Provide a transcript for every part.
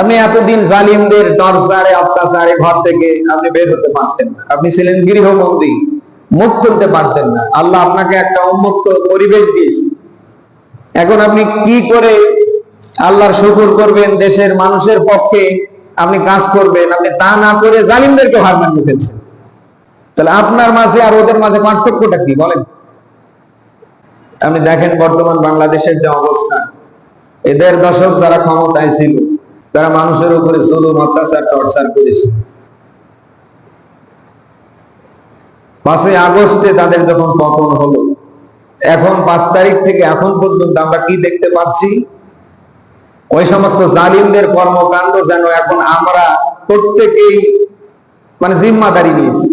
আপনি এতদিন জালিমদের টর্চারে অত্যাচারে ঘর থেকে আপনি বের হতে পারতেন না। আপনি ছিলেন গৃহবন্দী মুখ খুলতে পারতেন না। আল্লাহ আপনাকে একটা উন্মুক্ত পরিবেশ দিয়েছে। এখন আপনি কি করে আল্লাহর শুকুর করবেন, দেশের মানুষের পক্ষে আপনি কাজ করবেন, আপনি তা না করে জালিমদেরকে হার মানিয়ে ফেলছেন? তাহলে আপনার মাঝে আর ওদের মাঝে পার্থক্যটা কি, বলেন? আপনি দেখেন বর্তমান বাংলাদেশের যে অবস্থা, এদের দশক যারা ক্ষমতায় ছিল তারা মানুষের উপরে জুলুম, অত্যাচার, টর্চার করেছে। পাঁচই আগস্টে তাদের যখন পতন হলো, এখন পাঁচ তারিখ থেকে এখন পর্যন্ত আমরা কি দেখতে পাচ্ছি? ওই সমস্ত জালিমদের কর্মকাণ্ড যেন এখন আমরা প্রত্যেকেই মানে জিম্মাদারি নিয়েছি।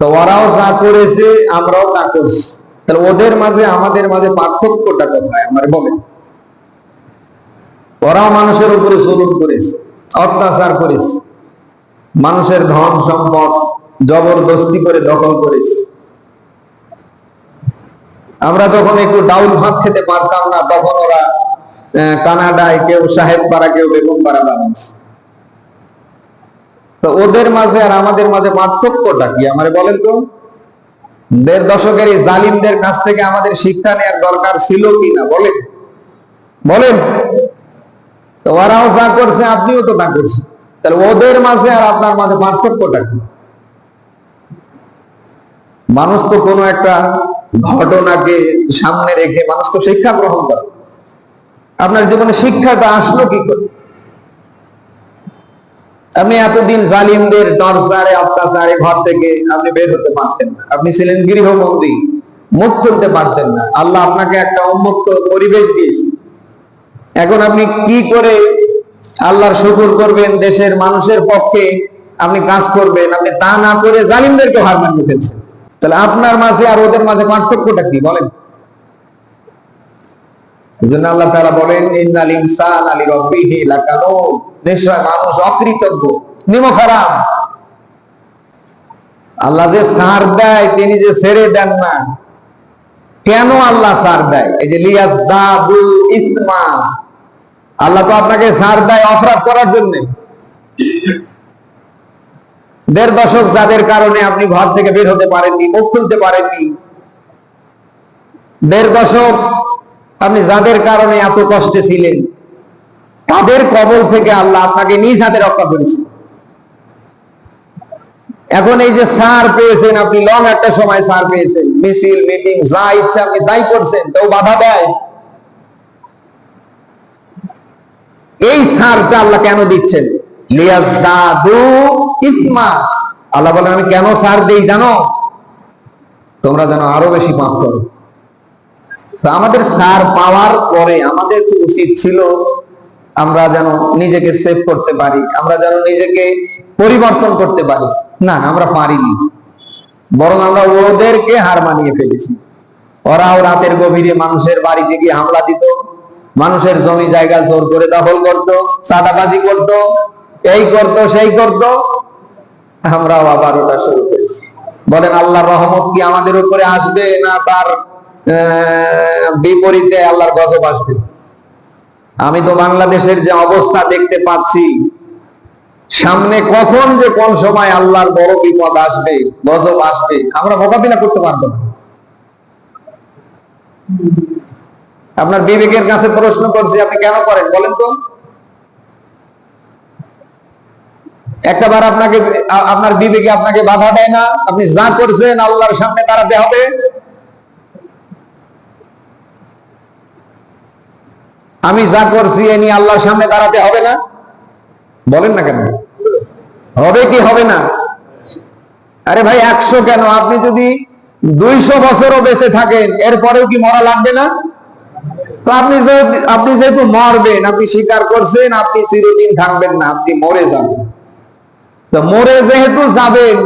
তো ওরাও যা করেছে, আমরাও তা করছি। তাহলে ওদের মাঝে, আমাদের মাঝে পার্থক্যটা কোথায়? আমার বলেন। ওরাও মানুষের উপরে জুলুম করেছে, অত্যাচার করেছে। মানুষের ধন সম্পদ জবরদস্তি করে দখল করেছে। আমরা যখন একটু ডাউল ভাত খেতে পারতাম না, তখন ওরা কানাডায় কেউ সাহেব পাড়া, কেউ বেগম পাড়া বানাচ্ছে তো ওদের মাঝে আর আমাদের মাঝে পার্থক্যটা কি? আমার বলেন তো। দেড় দশকের এই জালিমদের কাছ থেকে আমাদের শিক্ষা নেওয়ার দরকার ছিল কি না? বলেন। বলেন। তো ওরাও যা করছে, আপনিও তো তা করছেন। তাহলে ওদের মাঝে আর আপনার মাঝে পার্থক্যটা কি? মানুষ তো কোনো একটা ঘটনাকে সামনে রেখে মানুষ তো শিক্ষা গ্রহণ করে। আপনার জীবনে শিক্ষাটা আসলো কি করে? আপনি এতদিন জালিমদের টর্চারে অত্যাচারে, ঘর থেকে আপনি বের হতে পারতেন না। আপনি ছিলেন গৃহবন্দী, মুখ খুলতে পারতেন না। আল্লাহ আপনাকে একটা উন্মুক্ত পরিবেশ দিয়েছে। এখন আপনি কি করে আল্লাহর শুকুর করবেন, দেশের মানুষের পক্ষে আপনি কাজ করবেন, আপনি তা না করে জালিমদেরকে হার মানিয়ে ফেলছেন? তাহলে আপনার মাঝে আর ওদের মাঝে পার্থক্যটা কি? বলেন। আল্লাহ যে সার দেয়, তিনি যে ছেড়ে দেন না। কেন আল্লাহ সার দেয়? এই যে লিয়াস দাদু ইসমা। আল্লাহ তো আপনাকে সার দেয় অপরাধ করার জন্য। দেড় দশক যাদের কারণে আপনি ঘর থেকে বের হতে পারেননি, মুখ খুলতে পারেননি। দেড় দশক আপনি যাদের কারণে এত কষ্টে ছিলেন, তাদের কবল থেকে আল্লাহ আপনাকে নিজ হাতে রক্ষা করেছে। এখন এই যে সার পেয়েছেন, আপনি লং একটা সময় সার পেয়েছেন। মিছিল মিটিং যা ইচ্ছা আপনি তাই করছেন, কেউ বাধা দেয়। এই সারটা আল্লাহ কেন দিচ্ছেন? লিয়াস দাদু ইসমা। আল্লাহ বলেন, আমি কেন সার দেই জানো? তোমরা যেন আরও বেশি পাপ করো। তো আমাদের সার পাওয়ার পরে আমাদের তো উচিত ছিল আমরা যেন নিজেকে সেভ করতে পারি, আমরা যেন নিজেকে পরিবর্তন করতে পারি। না, আমরা পারিনি। বরং আমরা ওদেরকে হার মানিয়ে ফেলেছি। ওরাও রাতের গভীরে মানুষের বাড়িতে গিয়ে হামলা দিত। মানুষের জমি জায়গা জোর করে দখল করত, চাঁদাবাজি করত, এই করত, সেই করত। আমরাও আবার ওটা শুরু করেছি। বলেন, আল্লাহর রহমত কি আমাদের উপরে আসবে না তার বিপরীতে আল্লাহর গজব আসবে? আমি তো বাংলাদেশের যে অবস্থা দেখতে পাচ্ছি, সামনে কখন যে কোন সময় আল্লাহর বড় বিপদ আসবে, গজব আসবে, আমরা মোকাবিলা করতে পারব না। আপনার বিবেকের কাছে প্রশ্ন করছি, আপনি কেন করেন? বলেন তো। একটা বার আপনাকে আপনার বিবেকে আপনাকে বাধা দেয় না। আপনি যা করছেন, আল্লাহর সামনে দাঁড়াতে হবে। আমি যা করছি, এ নিয়ে আল্লাহর সামনে দাঁড়াতে হবে না। বলেন না কেন? হবে কি হবে না? আরে ভাই, একশো কেন? আপনি যদি দুইশো বছরও বেঁচে থাকেন, এরপরেও কি মরা লাগবে না? তো আপনি আপনি যেহেতু মরবেন, আপনি স্বীকার করছেন, আপনি চিরদিন থাকবেন না, আপনি মরে যাবেন। তো মরে যেহেতু যাবেন,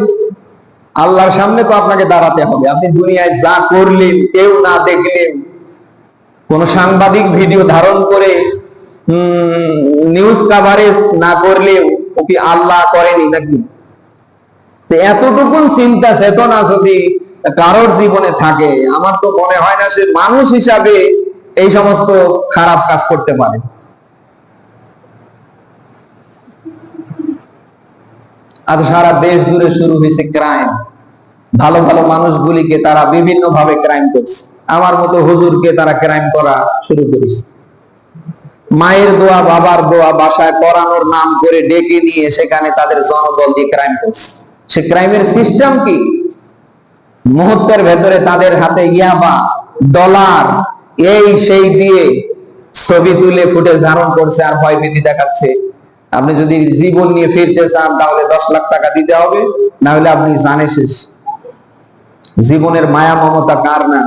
আল্লাহর সামনে তো আপনাকে দাঁড়াতে হবে। আপনি দুনিয়ায় যা করলেন, কেউ না দেখলেন। কোন সাংবাদিক ভিডিও ধারণ করে নিউজ কাভারেজ না করলেও ও কি আল্লাহ করেনি নাকি? তো এতটুকুন চিন্তা চেতনা যদি কারোর জীবনে থাকে, আমার তো মনে হয় না সে মানুষ হিসাবে এই সমস্ত খারাপ কাজ করতে পারে। আজ সারা দেশ জুড়ে শুরু হয়েছে ক্রাইম ভালো ভালো মানুষগুলিকে তারা বিভিন্ন ভাবে ক্রাইম করছে। আমার মতো হুজুরকে তারা ক্রাইম করা শুরু করেছে। মায়ের দোয়া, বাবার দোয়া, বাসায় পড়ানোর নাম করে ডেকে নিয়ে সেখানে তাদের জনবল দিয়ে ক্রাইম করছে। সে ক্রাইমের সিস্টেম কি? মুহূর্তের ভেতরে তাদের হাতে ইয়াবা ডলার এই সেই দিয়ে ছবি তুলে ফুটেজ ধারণ করছে আর ভয়ভীতি দেখাচ্ছে। আপনি যদি জীবন নিয়ে ফিরতে চান, তাহলে দশ লাখ টাকা দিতে হবে, না হলে আপনি জানে শেষ। জীবনের মায়া মমতা কার না?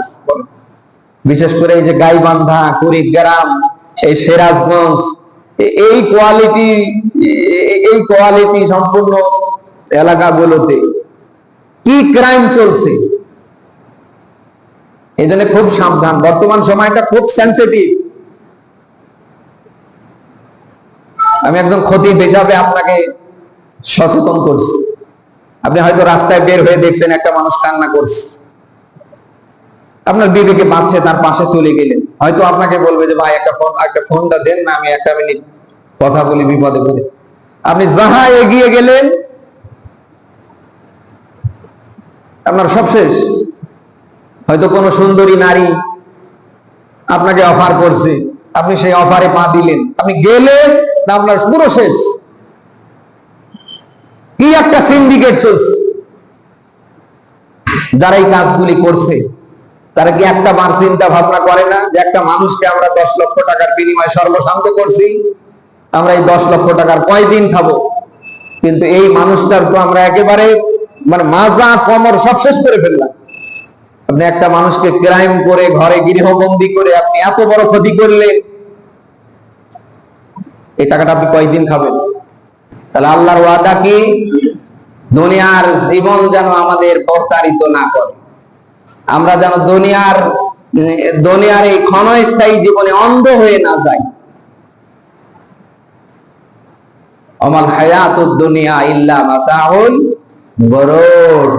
বিশেষ করে এই যে গাইবান্ধা কুড়িগ্রাম এই সিরাজগঞ্জ এই কোয়ালিটি এই কোয়ালিটি সম্পূর্ণ এলাকাগুলোতে কি ক্রাইম চলছে? এই জন্য খুব সাবধান। বর্তমান সময়টা খুব সেন্সিটিভ আমি একজন ক্ষতি হিসাবে আপনাকে সচেতন করছি। আপনি হয়তো রাস্তায় বের হয়ে দেখছেন একটা মানুষ কান্না করছে। আপনার বিবেকে বাঁচছে, তার পাশে চলে গেলেন। হয়তো আপনাকে বলবে যে, ভাই, একটা ফোন একটা ফোনটা দেন না, আমি একটা মিনিট কথা বলি বিপদে পড়ে। আপনি যাহা এগিয়ে গেলেন, আপনার সব শেষ। হয়তো কোনো সুন্দরী নারী আপনাকে অফার করছে। আপনি সেই অফারে পা দিলেন। আপনি গেলেন না আপনার পুরো শেষ। কি একটা সিন্ডিকেট চলছে। যারা এই কাজগুলি করছে, তারা কি একটা বার চিন্তা ভাবনা করে না যে একটা মানুষকে আমরা দশ লক্ষ টাকার বিনিময়ে সর্বশান্ত করছি? আমরা এই দশ লক্ষ টাকার কয়দিন খাব? কিন্তু এই মানুষটার তো আমরা একেবারে মানে মাজা কমর সব শেষ করে ফেললাম। আপনি একটা মানুষকে ক্রাইম করে ঘরে গৃহবন্দী করে আপনি এত বড় ক্ষতি করলেন এই টাকাটা আপনি কয়দিন খাবেন? তাহলে আল্লাহর ওয়াদা কি? দুনিয়ার জীবন যেন আমাদের প্রতারিত না করে। আমরা যেন দুনিয়ার দুনিয়ার এই ক্ষণস্থায়ী জীবনে অন্ধ হয়ে না যাই। অমাল হায়াতুদ দুনিয়া ইল্লা মাতাউল গরুর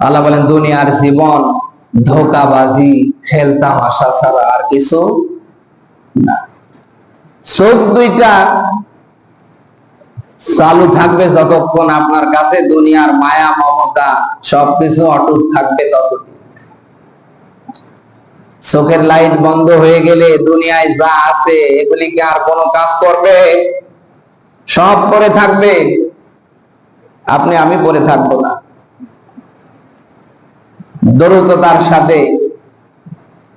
আল্লাহ বলেন, দুনিয়ার জীবন ধোকাবাজি খেলতামাশা ছাড়া আর কিছু না। চোখ দুইটা চালু থাকবে যতক্ষণ আপনার কাছে দুনিয়ার মায়া, মমতা, সবকিছু অটুট থাকবে ততদিন। চোখের লাইট বন্ধ হয়ে গেলে দুনিয়ায় যা আছে এগুলিকে আর কোনো কাজ করবে, সব পরে থাকবে। আপনি, আমি পরে থাকব না। দ্রুততার সাথে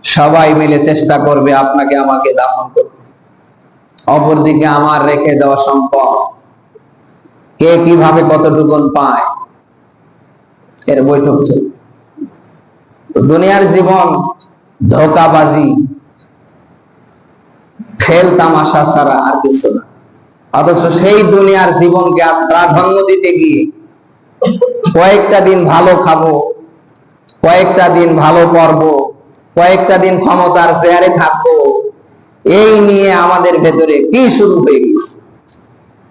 সবাই মিলে চেষ্টা করবে আপনাকে আমাকে দাফন করবে অপরদিকে আমার রেখে দেওয়া সম্পদ। কে কীভাবে কতটুকুন পায়, এর বৈঠক তো দুনিয়ার জীবন ধোকাবাজি, খেল তামাশা ছাড়া আর কিছু না। অথচ সেই দুনিয়ার জীবনকে আজ প্রাধান্য দিতে গিয়ে কয়েকটা দিন ভালো খাব কয়েকটা দিন ভালো পর্ব কয়েকটা দিন ক্ষমতার চেয়ারে থাকব, এই নিয়ে আমাদের ভেতরে কি শুরু হয়ে গেছে?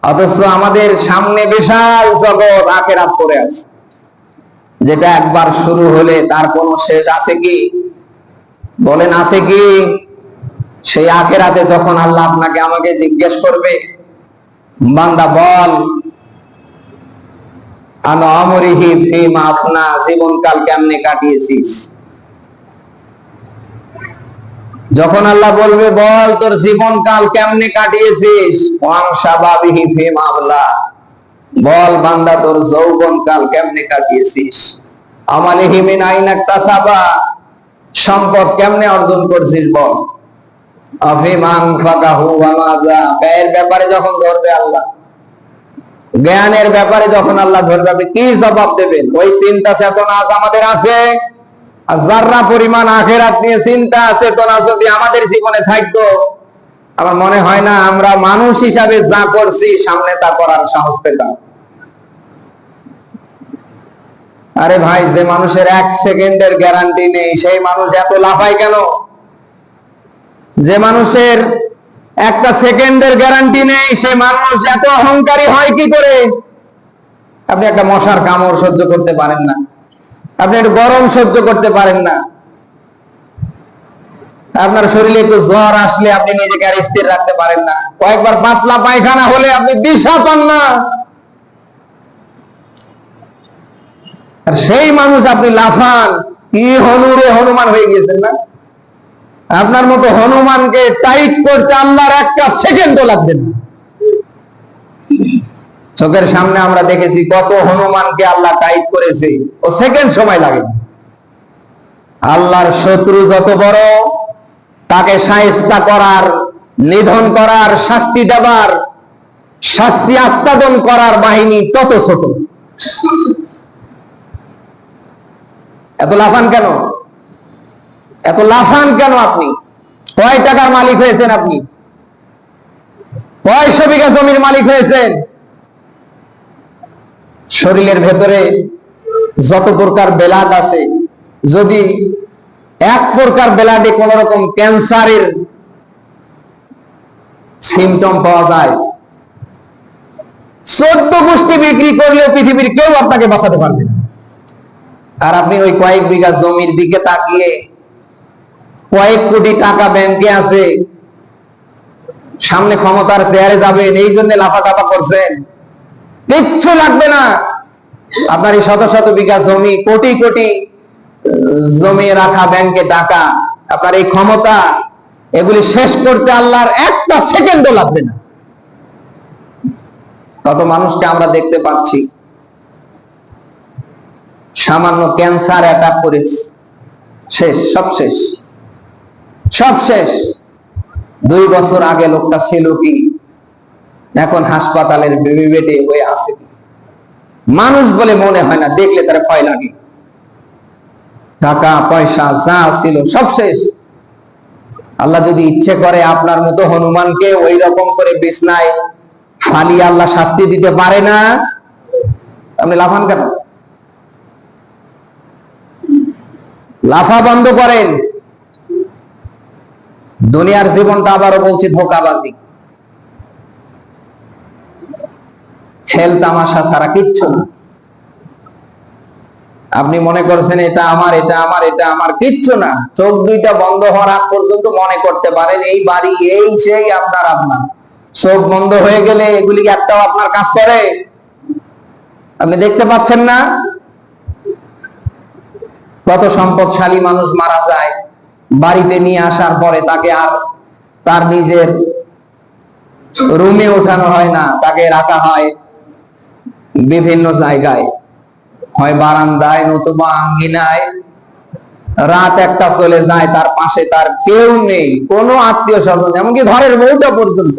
অথচ আমাদের সামনে বিশাল জগৎ আখেরাত পড়ে আছে। যেটা একবার শুরু হলে তার কোনো শেষ আছে কি? বলেন, আছে কি? সেই আখেরাতে যখন আল্লাহ আপনাকে আমাকে জিজ্ঞেস করবে, বান্দা বল জীবনকাল কেমনে কাটিয়েছিস? যখন আল্লাহ বলবে, বল তোর জীবনকাল কেমনে কাটিয়েছিস? আমলা বল বান্দা, তোর যৌবনকাল কেমনে কাটিয়েছিস? সম্পদ কেমনে অর্জন করছিস বল? ব্যয়ের ব্যাপারে যখন ধরবে আল্লাহ। জ্ঞানের ব্যাপারে যখন আল্লাহ ধরবে আপনি কি জবাব দেবেন? ওই চিন্তা চেতনা আজ আমাদের আছে। আর যার্রা পরিমাণ আখেরাত নিয়ে চিন্তা, চেতনা যদি আমাদের জীবনে থাকতো, আমার মনে হয় না আমরা মানুষ হিসাবে যা করছি, সামনে তা করার সাহস পেতাম। আরে ভাই, যে মানুষের এক সেকেন্ডের গ্যারান্টি নেই, সেই মানুষ এত লাফায় কেন? যে মানুষের একটা সেকেন্ডের গ্যারান্টি নেই, সে মানুষ এত অহংকারী হয় কি করে? আপনি একটা মশার কামড় সহ্য করতে পারেন না। আপনি একটু গরম সহ্য করতে পারেন না। আপনার শরীরে একটু জ্বর আসলে আপনি নিজেকে আর স্থির রাখতে পারেন না। কয়েকবার পাতলা পায়খানা হলে আপনি দিশা পান না। আর সেই মানুষ আপনি লাফান, কি হনুরে হনুমান হয়ে গিয়েছেন না? আপনার মতো হনুমানকে টাইট করতে আল্লাহর একটা সেকেন্ডও লাগবে না। চোখের সামনে আমরা দেখেছি কত হনুমানকে আল্লাহ টাইট করেছে, ও সেকেন্ড সময় লাগে আল্লাহর শত্রু যত বড়, তাকে সায়স্তা করার, নিধন করার, শাস্তি দেবার, শাস্তি আস্তাদন করার বাহিনী তত ছোট। এত লাফান কেন? এত লাফান কেন আপনি? কয় টাকার মালিক হয়েছেন আপনি? কয়শো বিঘা জমির মালিক হয়েছেন? শরীরের ভেতরে যত প্রকার বেলাদ আছে, যদি এক প্রকার বেলাডে কোন রকম ক্যান্সারের সিমটম পাওয়া যায়, চোদ্দ গোষ্ঠী বিক্রি করলেও পৃথিবীর কেউ আপনাকে বাঁচাতে পারবে না। আর আপনি ওই কয়েক বিঘা জমির দিকে তাকিয়ে কয়েক কোটি টাকা ব্যাংকে আছে। সামনে ক্ষমতার চেয়ারে যাবেন, এই জন্য লাফাচাপা করছেন। কিচ্ছু লাগবে না। আপনার এই শত শত বিঘা জমি, কোটি কোটি জমি রাখা ব্যাংকে টাকা। আপনার এই ক্ষমতা, এগুলি শেষ করতে আল্লাহর একটা সেকেন্ডও লাগবে না। কত মানুষকে আমরা দেখতে পাচ্ছি। সামান্য ক্যান্সার অ্যাটাক করেছে। শেষ, সব শেষ। সব শেষ। দুই বছর আগে লোকটা ছিল কি? এখন হাসপাতালের বেবি বেডে হয়ে আছে মানুষ বলে মনে হয় না, দেখলে তার ভয় লাগে। টাকা, পয়সা, যা ছিল সব শেষ। আল্লাহ যদি ইচ্ছে করে আপনার মতো হনুমানকে ওই রকম করে বিছনায় ফালিয়ে আল্লাহ শাস্তি দিতে পারে না, আপনি লাফান কেন? লাফা বন্ধ করেন। দুনিয়ার জীবনটা আবারও বলছি ধোকাবাজি। খেল তামাশা ছাড়া কিচ্ছু না। আপনি মনে করছেন, এটা আমার এটা আমার এটা আমার। কিচ্ছু না। চোখ দুইটা বন্ধ হওয়ার আগ পর্যন্ত মনে করতে পারেন, এই বাড়ি, এই সেই আপনার আপনার। চোখ বন্ধ হয়ে গেলে এগুলি একটাও আপনার কাজ করে? আপনি দেখতে পাচ্ছেন না? কত সম্পদশালী মানুষ মারা যায়। বাড়িতে নিয়ে আসার পরে তাকে আর তার নিজের রুমে ওঠানো হয় না, তাকে রাখা হয় বিভিন্ন জায়গায়। হয় বারান্দায়, নতুবা আঙ্গিনায়। রাত একটা চলে যায়, তার পাশে তার কেউ নেই, কোনো আত্মীয় স্বজন এমনকি ঘরের বউটা পর্যন্ত।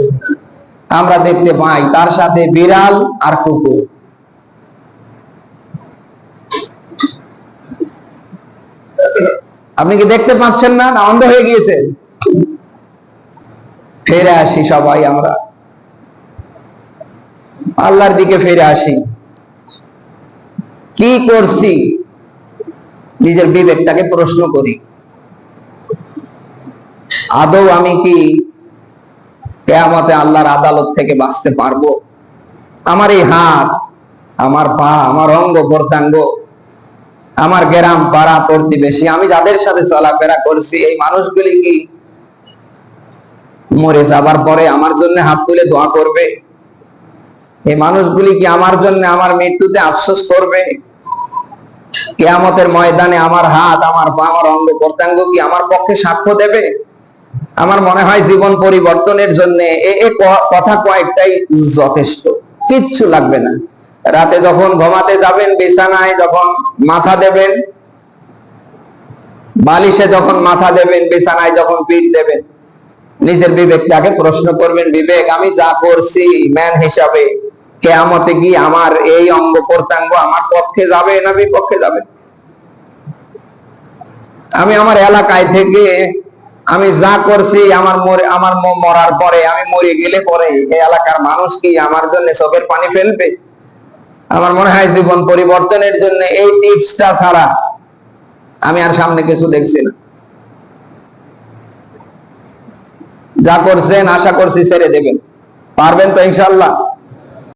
আমরা দেখতে পাই তার সাথে বিড়াল আর কুকুর। আপনি কি দেখতে পাচ্ছেন না? না, অন্ধ হয়ে গিয়েছে। ফিরে আসি সবাই আমরা। আল্লাহর দিকে ফিরে আসি। কি করছি? নিজের বিবেকটাকে প্রশ্ন করি। আদৌ আমি কি কেয়ামতে আল্লাহর আদালত থেকে বাঁচতে পারব? আমার এই হাত, আমার পা, আমার অঙ্গ প্রত্যঙ্গ আমার গ্রাম পাড়া প্রতিবেশী, আমি যাদের সাথে চলাফেরা করছি, এই মানুষগুলি কি মরে যাবার পরে আমার জন্য হাত তুলে দোয়া করবে? এই মানুষগুলি কি আমার জন্য আমার মৃত্যুতে আফসোস করবে? কেয়ামতের ময়দানে আমার হাত, আমার পা, আমার অঙ্গ প্রত্যঙ্গ কি আমার পক্ষে সাক্ষ্য দেবে? আমার মনে হয় জীবন পরিবর্তনের জন্য এ কথা কয়েকটাই যথেষ্ট। কিচ্ছু লাগবে না। রাতে যখন ঘুমাতে যাবেন, বিছানায় যখন মাথা দেবেন, বালিশে যখন মাথা দেবেন, বিছানায় যখন পিঠ দেবেন, নিজের বিবেকটাকে প্রশ্ন করবেন, বিবেক, আমি যা করছি, ম্যান হিসাবে, কেয়ামতে গিয়ে আমার এই অঙ্গ প্রত্যঙ্গ আমার পক্ষে যাবে না বিপক্ষে যাবে? আমি আমার এলাকায় থেকে, আমি যা করছি, আমার মরে, আমার মরার পরে, আমি মরে গেলে পরে, এই এলাকার মানুষ কি আমার জন্য চোখের পানি ফেলবে? আমার মনে হয় জীবন পরিবর্তনের জন্য এই টিপসটা ছাড়া আমি আর সামনে কিছু দেখছি না। যা করছেন, আশা করছি ছেড়ে দেবেন। পারবেন তো ইনশাল্লাহ